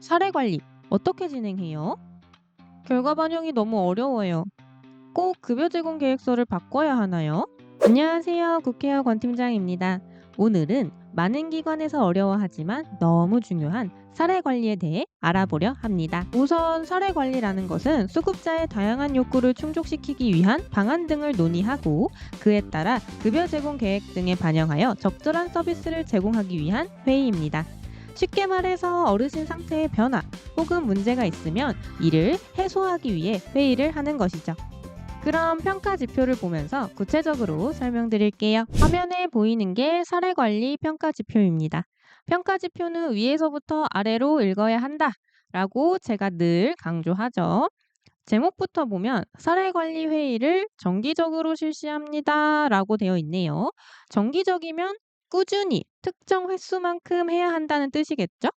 사례 관리 어떻게 진행해요? 결과 반영이 너무 어려워요. 꼭 급여 제공 계획서를 바꿔야 하나요? 안녕하세요. 국회의원 권 팀장입니다. 오늘은 많은 기관에서 어려워하지만 너무 중요한 사례 관리에 대해 알아보려 합니다. 우선 사례 관리라는 것은 수급자의 다양한 욕구를 충족시키기 위한 방안 등을 논의하고 그에 따라 급여 제공 계획 등에 반영하여 적절한 서비스를 제공하기 위한 회의입니다. 쉽게 말해서 어르신 상태의 변화 혹은 문제가 있으면 이를 해소하기 위해 회의를 하는 것이죠. 그럼 평가 지표를 보면서 구체적으로 설명드릴게요. 화면에 보이는 게 사례 관리 평가 지표입니다. 평가 지표는 위에서부터 아래로 읽어야 한다 라고 제가 늘 강조하죠. 제목부터 보면 사례 관리 회의를 정기적으로 실시합니다 라고 되어 있네요. 정기적이면 꾸준히 특정 횟수만큼 해야 한다는 뜻이겠죠?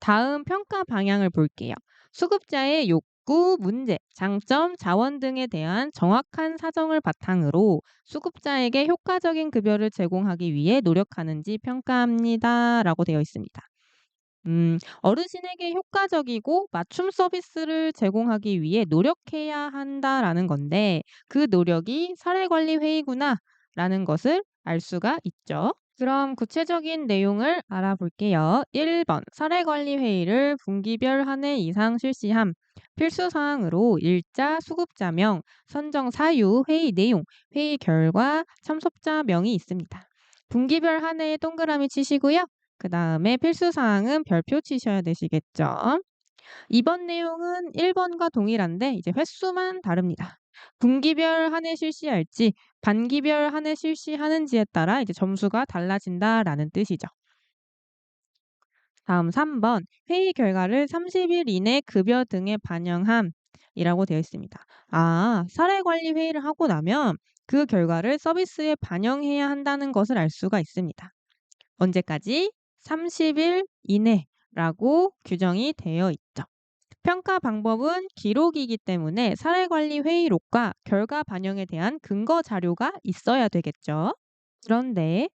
다음 평가 방향을 볼게요. 수급자의 욕구, 문제, 장점, 자원 등에 대한 정확한 사정을 바탕으로 수급자에게 효과적인 급여를 제공하기 위해 노력하는지 평가합니다. 라고 되어 있습니다. 음, 어르신에게 효과적이고 맞춤 서비스를 제공하기 위해 노력해야 한다라는 건데 그 노력이 사례관리 회의구나 라는 것을 알 수가 있죠. 그럼 구체적인 내용을 알아볼게요. 1번 사례관리 회의를 분기별 한 해 이상 실시함. 필수 사항으로 일자, 수급자명, 선정 사유, 회의 내용, 회의 결과, 참석자명이 있습니다. 분기별 한 해에 동그라미 치시고요. 그 다음에 필수 사항은 별표 치셔야 되시겠죠. 이번 내용은 1번과 동일한데 이제 횟수만 다릅니다. 분기별 한 해 실시할지 반기별 한 해 실시하는지에 따라 이제 점수가 달라진다라는 뜻이죠. 다음 3번 회의 결과를 30일 이내 급여 등에 반영함 이라고 되어 있습니다. 아, 사례 관리 회의를 하고 나면 그 결과를 서비스에 반영해야 한다는 것을 알 수가 있습니다. 언제까지? 30일 이내라고 규정이 되어 있죠. 평가 방법은 기록이기 때문에 사례관리 회의록과 결과 반영에 대한 근거 자료가 있어야 되겠죠. 그런데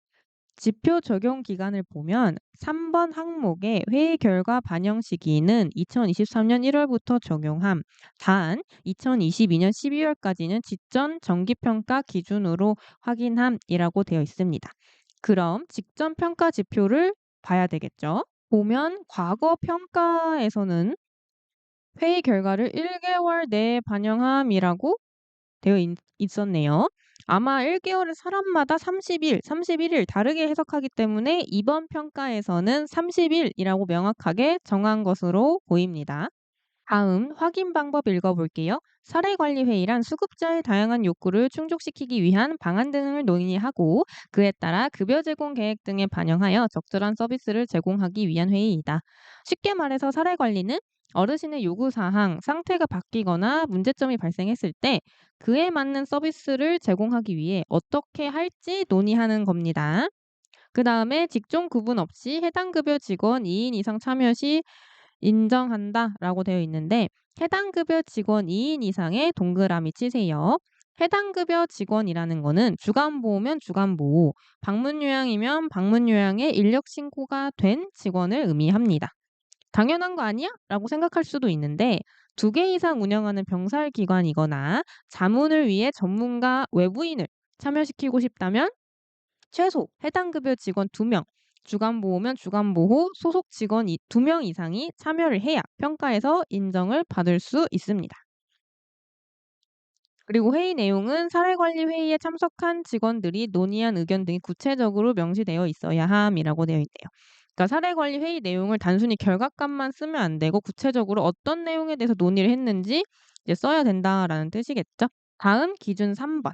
지표 적용 기간을 보면 3번 항목의 회의 결과 반영 시기는 2023년 1월부터 적용함. 단 2022년 12월까지는 직전 정기평가 기준으로 확인함이라고 되어 있습니다. 그럼 직전 평가 지표를 봐야 되겠죠. 보면 과거 평가에서는 회의 결과를 1개월 내에 반영함이라고 되어 있, 있었네요. 아마 1개월을 사람마다 30일, 31일 다르게 해석하기 때문에 이번 평가에서는 30일이라고 명확하게 정한 것으로 보입니다. 다음 확인 방법 읽어볼게요. 사례관리회의란 수급자의 다양한 욕구를 충족시키기 위한 방안 등을 논의하고 그에 따라 급여 제공 계획 등에 반영하여 적절한 서비스를 제공하기 위한 회의이다. 쉽게 말해서 사례관리는 어르신의 요구 사항, 상태가 바뀌거나 문제점이 발생했을 때 그에 맞는 서비스를 제공하기 위해 어떻게 할지 논의하는 겁니다. 그 다음에 직종 구분 없이 해당 급여 직원 2인 이상 참여 시 인정한다 라고 되어 있는데 해당 급여 직원 2인 이상의 동그라미 치세요. 해당 급여 직원이라는 거는 주간보호면 주간보호, 방문요양이면 방문요양에 인력 신고가 된 직원을 의미합니다. 당연한 거 아니야? 라고 생각할 수도 있는데 두 개 이상 운영하는 병살기관이거나 자문을 위해 전문가 외부인을 참여시키고 싶다면 최소 해당 급여 직원 2명, 주간보호면 주간보호 소속 직원 2명 이상이 참여를 해야 평가에서 인정을 받을 수 있습니다. 그리고 회의 내용은 사례관리 회의에 참석한 직원들이 논의한 의견 등이 구체적으로 명시되어 있어야 함이라고 되어 있네요. 그러니까 사례 관리 회의 내용을 단순히 결과값만 쓰면 안 되고 구체적으로 어떤 내용에 대해서 논의를 했는지 이제 써야 된다라는 뜻이겠죠. 다음 기준 3번.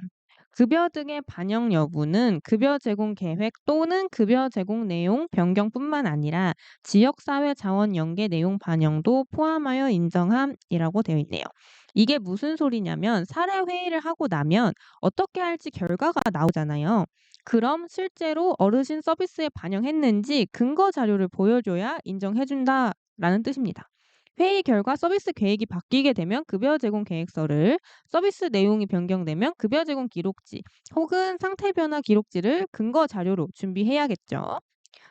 급여 등의 반영 여부는 급여 제공 계획 또는 급여 제공 내용 변경뿐만 아니라 지역사회 자원 연계 내용 반영도 포함하여 인정함이라고 되어 있네요. 이게 무슨 소리냐면 사례 회의를 하고 나면 어떻게 할지 결과가 나오잖아요. 그럼 실제로 어르신 서비스에 반영했는지 근거 자료를 보여줘야 인정해준다라는 뜻입니다. 회의 결과 서비스 계획이 바뀌게 되면 급여 제공 계획서를, 서비스 내용이 변경되면 급여 제공 기록지 혹은 상태 변화 기록지를 근거 자료로 준비해야겠죠.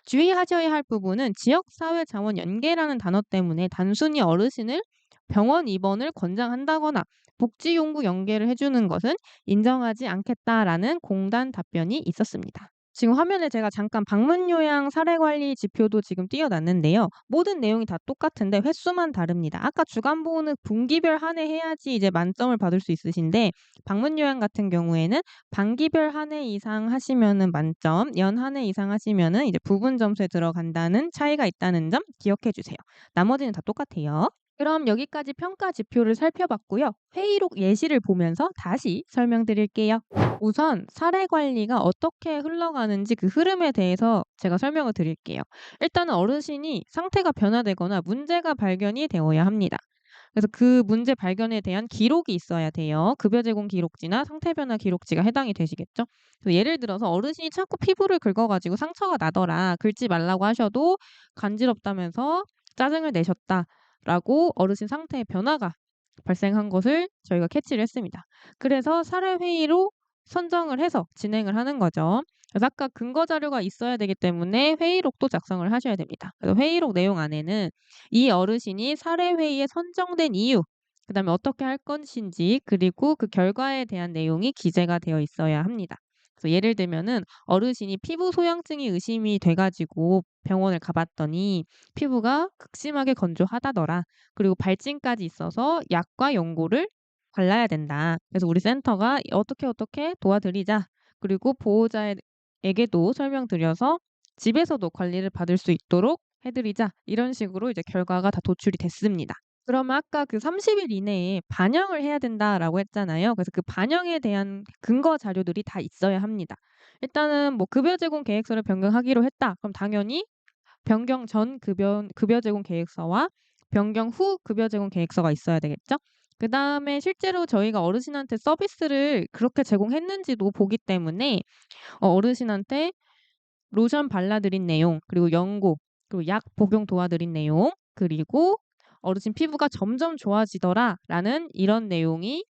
주의하셔야 할 부분은 지역사회자원 연계라는 단어 때문에 단순히 어르신을 병원 입원을 권장한다거나 복지용구 연계를 해주는 것은 인정하지 않겠다라는 공단 답변이 있었습니다. 지금 화면에 제가 잠깐 방문 요양 사례 관리 지표도 지금 띄워놨는데요. 모든 내용이 다 똑같은데 횟수만 다릅니다. 아까 주간 보호는 분기별 한 해 해야지 이제 만점을 받을 수 있으신데 방문 요양 같은 경우에는 반기별 한 해 이상 하시면은 만점, 연 한 해 이상 하시면은 이제 부분 점수에 들어간다는 차이가 있다는 점 기억해 주세요. 나머지는 다 똑같아요. 그럼 여기까지 평가 지표를 살펴봤고요. 회의록 예시를 보면서 다시 설명드릴게요. 우선 사례 관리가 어떻게 흘러가는지 그 흐름에 대해서 제가 설명을 드릴게요. 일단은 어르신이 상태가 변화되거나 문제가 발견이 되어야 합니다. 그래서 그 문제 발견에 대한 기록이 있어야 돼요. 급여 제공 기록지나 상태 변화 기록지가 해당이 되시겠죠? 예를 들어서 어르신이 자꾸 피부를 긁어가지고 상처가 나더라. 긁지 말라고 하셔도 간지럽다면서 짜증을 내셨다. 라고 어르신 상태의 변화가 발생한 것을 저희가 캐치를 했습니다. 그래서 사례 회의로 선정을 해서 진행을 하는 거죠. 그래서 아까 근거 자료가 있어야 되기 때문에 회의록도 작성을 하셔야 됩니다. 그래서 회의록 내용 안에는 이 어르신이 사례 회의에 선정된 이유, 그 다음에 어떻게 할 것인지 그리고 그 결과에 대한 내용이 기재가 되어 있어야 합니다. 그래서 예를 들면은 어르신이 피부 소양증이 의심이 돼가지고 병원을 가봤더니 피부가 극심하게 건조하다더라. 그리고 발진까지 있어서 약과 연고를 발라야 된다. 그래서 우리 센터가 어떻게 어떻게 도와드리자. 그리고 보호자에게도 설명드려서 집에서도 관리를 받을 수 있도록 해드리자. 이런 식으로 이제 결과가 다 도출이 됐습니다. 그러면 아까 그 30일 이내에 반영을 해야 된다라고 했잖아요. 그래서 그 반영에 대한 근거 자료들이 다 있어야 합니다. 일단은 뭐 급여 제공 계획서를 변경하기로 했다. 그럼 당연히 변경 전 급여 급여 제공 계획서와 변경 후 급여 제공 계획서가 있어야 되겠죠? 그 다음에 실제로 저희가 어르신한테 서비스를 그렇게 제공했는지도 보기 때문에 어 어르신한테 로션 발라 드린 내용, 그리고 연고, 그리고 약 복용 도와드린 내용, 그리고 어르신 피부가 점점 좋아지더라라는 이런 내용이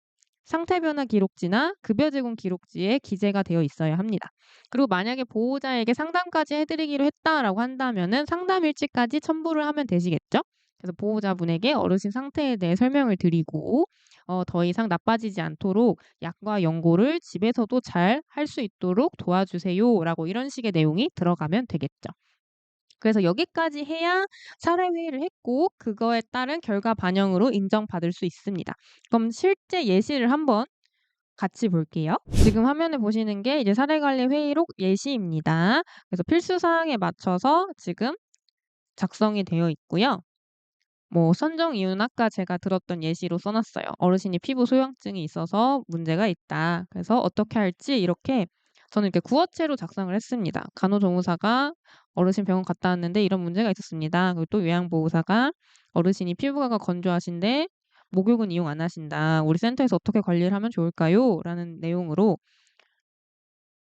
상태 변화 기록지나 급여 제공 기록지에 기재가 되어 있어야 합니다. 그리고 만약에 보호자에게 상담까지 해드리기로 했다라고 한다면은 상담 일지까지 첨부를 하면 되시겠죠? 그래서 보호자분에게 어르신 상태에 대해 설명을 드리고 어, 더 이상 나빠지지 않도록 약과 연고를 집에서도 잘 할 수 있도록 도와주세요라고 이런 식의 내용이 들어가면 되겠죠. 그래서 여기까지 해야 사례회의를 했고 그거에 따른 결과 반영으로 인정받을 수 있습니다. 그럼 실제 예시를 한번 같이 볼게요. 지금 화면에 보시는 게 이제 사례관리 회의록 예시입니다. 그래서 필수 사항에 맞춰서 지금 작성이 되어 있고요. 뭐 선정 이유는 아까 제가 들었던 예시로 써놨어요. 어르신이 피부 소형증이 있어서 문제가 있다. 그래서 어떻게 할지 이렇게 저는 이렇게 구어체로 작성을 했습니다. 간호조무사가 어르신 병원 갔다 왔는데 이런 문제가 있었습니다. 그리고 또 요양보호사가 어르신이 피부가 건조하신데 목욕은 이용 안 하신다. 우리 센터에서 어떻게 관리를 하면 좋을까요? 라는 내용으로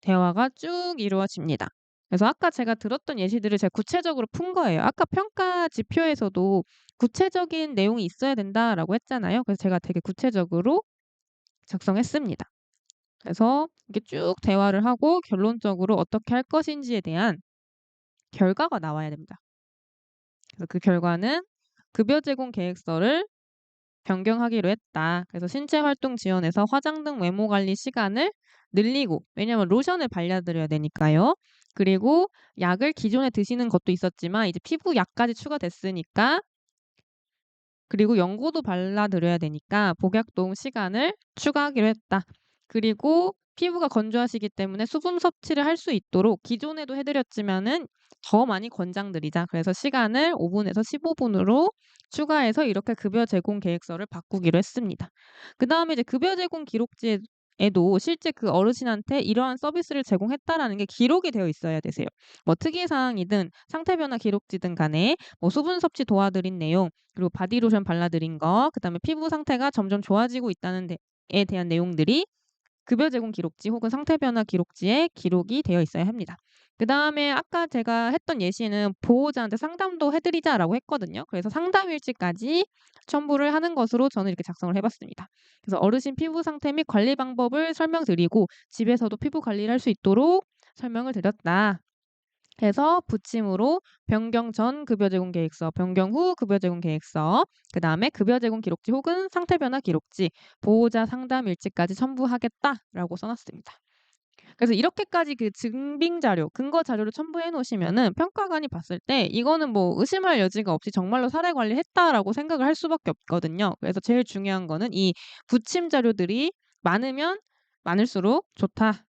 대화가 쭉 이루어집니다. 그래서 아까 제가 들었던 예시들을 제가 구체적으로 푼 거예요. 아까 평가 지표에서도 구체적인 내용이 있어야 된다라고 했잖아요. 그래서 제가 되게 구체적으로 작성했습니다. 그래서 이렇게 쭉 대화를 하고 결론적으로 어떻게 할 것인지에 대한 결과가 나와야 됩니다. 그래서 그 결과는 급여 제공 계획서를 변경하기로 했다. 그래서 신체 활동 지원에서 화장 등 외모 관리 시간을 늘리고 왜냐하면 로션을 발라드려야 되니까요. 그리고 약을 기존에 드시는 것도 있었지만 이제 피부 약까지 추가됐으니까 그리고 연고도 발라드려야 되니까 복약 도움 시간을 추가하기로 했다. 그리고 피부가 건조하시기 때문에 수분 섭취를 할 수 있도록 기존에도 해드렸지만은 더 많이 권장드리자. 그래서 시간을 5분에서 15분으로 추가해서 이렇게 급여 제공 계획서를 바꾸기로 했습니다. 그 다음에 이제 급여 제공 기록지에 에도 실제 그 어르신한테 이러한 서비스를 제공했다라는 게 기록이 되어 있어야 되세요. 뭐 특이 사항이든 상태 변화 기록지든 간에 뭐 수분 섭취 도와드린 내용, 그리고 바디로션 발라드린 거, 그다음에 피부 상태가 점점 좋아지고 있다는 데 에 대한 내용들이 급여 제공 기록지 혹은 상태 변화 기록지에 기록이 되어 있어야 합니다. 그 다음에 아까 제가 했던 예시는 보호자한테 상담도 해드리자라고 했거든요. 그래서 상담 일지까지 첨부를 하는 것으로 저는 이렇게 작성을 해봤습니다. 그래서 어르신 피부 상태 및 관리 방법을 설명드리고 집에서도 피부 관리를 할 수 있도록 설명을 드렸다. 해서 부침으로 변경 전 급여 제공 계획서, 변경 후 급여 제공 계획서, 그 다음에 급여 제공 기록지 혹은 상태 변화 기록지, 보호자 상담 일지까지 첨부하겠다라고 써놨습니다. 그래서 이렇게까지 그 증빙 자료, 근거 자료를 첨부해 놓으시면은 평가관이 봤을 때 이거는 뭐 의심할 여지가 없이 정말로 사례 관리했다라고 생각을 할 수밖에 없거든요. 그래서 제일 중요한 거는 이 부침 자료들이 많으면 많을수록 좋다.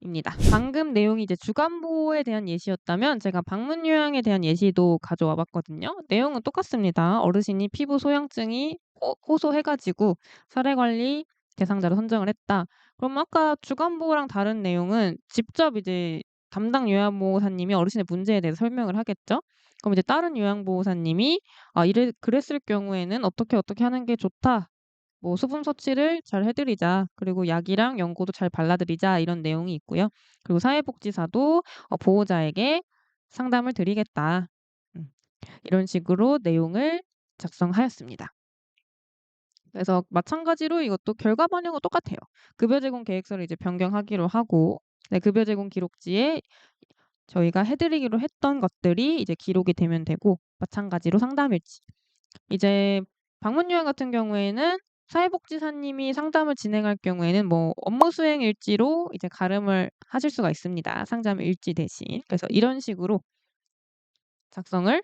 입니다. 방금 내용이 이제 주간 보호에 대한 예시였다면 제가 방문 요양에 대한 예시도 가져와 봤거든요. 내용은 똑같습니다. 어르신이 피부 소양증이 호, 호소해가지고 사례 관리 대상자로 선정을 했다. 그럼 아까 주간 보호랑 다른 내용은 직접 이제 담당 요양보호사님이 어르신의 문제에 대해서 설명을 하겠죠. 그럼 이제 다른 요양보호사님이 아 이래 그랬을 경우에는 어떻게 어떻게 하는 게 좋다. 뭐 수분 섭취를 잘 해드리자. 그리고 약이랑 연고도 잘 발라드리자. 이런 내용이 있고요. 그리고 사회복지사도 어, 보호자에게 상담을 드리겠다. 음, 이런 식으로 내용을 작성하였습니다. 그래서 마찬가지로 이것도 결과 반영은 똑같아요. 급여 제공 계획서를 이제 변경하기로 하고 네, 급여 제공 기록지에 저희가 해드리기로 했던 것들이 이제 기록이 되면 되고 마찬가지로 상담일지 이제 방문 요양 같은 경우에는 사회복지사님이 상담을 진행할 경우에는 뭐 업무 수행 일지로 이제 가름을 하실 수가 있습니다. 상담 일지 대신. 그래서 이런 식으로 작성을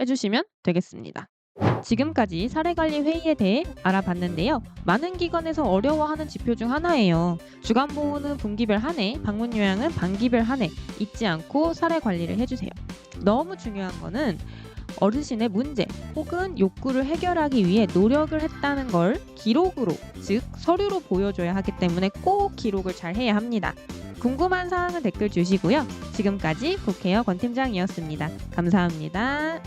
해주시면 되겠습니다. 지금까지 사례관리 회의에 대해 알아봤는데요. 많은 기관에서 어려워하는 지표 중 하나예요. 주간 보호는 분기별 한 해, 방문 요양은 반기별 한 해 잊지 않고 사례 관리를 해주세요. 너무 중요한 거는 어르신의 문제 혹은 욕구를 해결하기 위해 노력을 했다는 걸 기록으로, 즉 서류로 보여줘야 하기 때문에 꼭 기록을 잘 해야 합니다. 궁금한 사항은 댓글 주시고요. 지금까지 국회어 권 팀장이었습니다. 감사합니다.